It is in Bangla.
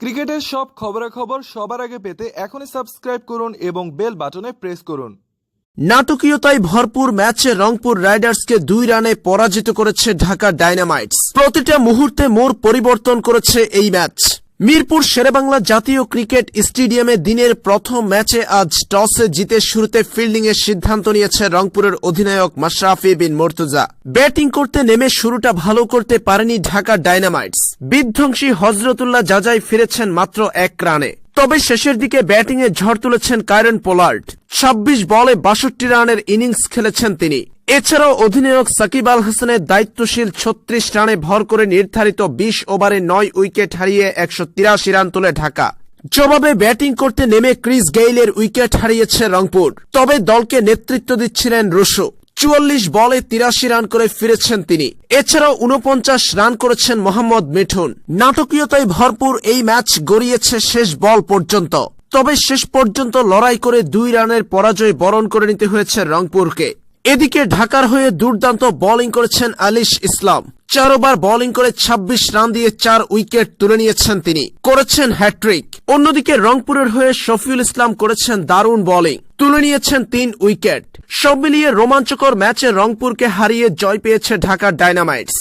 ক্রিকেটের সব খবরাখবর সবার আগে পেতে এখনই সাবস্ক্রাইব করুন এবং বেল বাটনে প্রেস করুন। নাটকীয়তায় ভরপুর ম্যাচে রংপুর রাইডার্সকে দুই রানে পরাজিত করেছে ঢাকা ডাইনামাইটস প্রতিটা মুহূর্তে মোড় পরিবর্তন করেছে এই ম্যাচ। মিরপুর শেরেবাংলা জাতীয় ক্রিকেট স্টেডিয়ামে দিনের প্রথম ম্যাচে আজ টসে জিতে শুরুতে ফিল্ডিং এর সিদ্ধান্ত নিয়েছে রংপুরের অধিনায়ক মাশরাফি বিন মর্তুজা। ব্যাটিং করতে নেমে শুরুটা ভালো করতে পারেনি ঢাকা ডাইনামাইটস বিধ্বংসী হজরতুল্লাহ জাজাই ফিরেছেন মাত্র এক রানে। তবে শেষের দিকে ব্যাটিংয়ে ঝড় তুলেছেন কায়রন পোলার্ড ২৬ বলে বাষট্টি রানের ইনিংস খেলেছেন তিনি। এছাড়াও অধিনায়ক সাকিব আল হাসানের দায়িত্বশীল ছত্রিশ রানে ভর করে নির্ধারিত ২০ ওভারে নয় উইকেট হারিয়ে একশো তিরাশি রান তুলে ঢাকা। জবাবে ব্যাটিং করতে নেমে ক্রিস গেইলের উইকেট হারিয়েছে রংপুর, তবে দলকে নেতৃত্ব দিচ্ছিলেন রুশো। চুয়াল্লিশ বলে তিরাশি রান করে ফিরেছেন তিনি। এছাড়াও উনপঞ্চাশ রান করেছেন মোহাম্মদ মিঠুন। নাটকীয়তায় ভরপুর এই ম্যাচ গড়িয়েছে শেষ বল পর্যন্ত, তবে শেষ পর্যন্ত লড়াই করে দুই রানের পরাজয় বরণ করে নিতে হয়েছে রংপুরকে। এদিকে ঢাকার হয়ে দুর্দান্ত বোলিং করেছেন আলিশ ইসলাম। চার ওভার বোলিং করে ২৬ রান দিয়ে চার উইকেট তুলে নিয়েছেন তিনি। করেছেন হ্যাট্রিক অন্যদিকে রংপুরের হয়ে শফিউল ইসলাম করেছেন দারুণ বোলিং তুলে নিয়েছেন তিন উইকেট। সব মিলিয়ে রোমাঞ্চকর ম্যাচে রংপুরকে হারিয়ে জয় পেয়েছে ঢাকার ডাইনামাইটস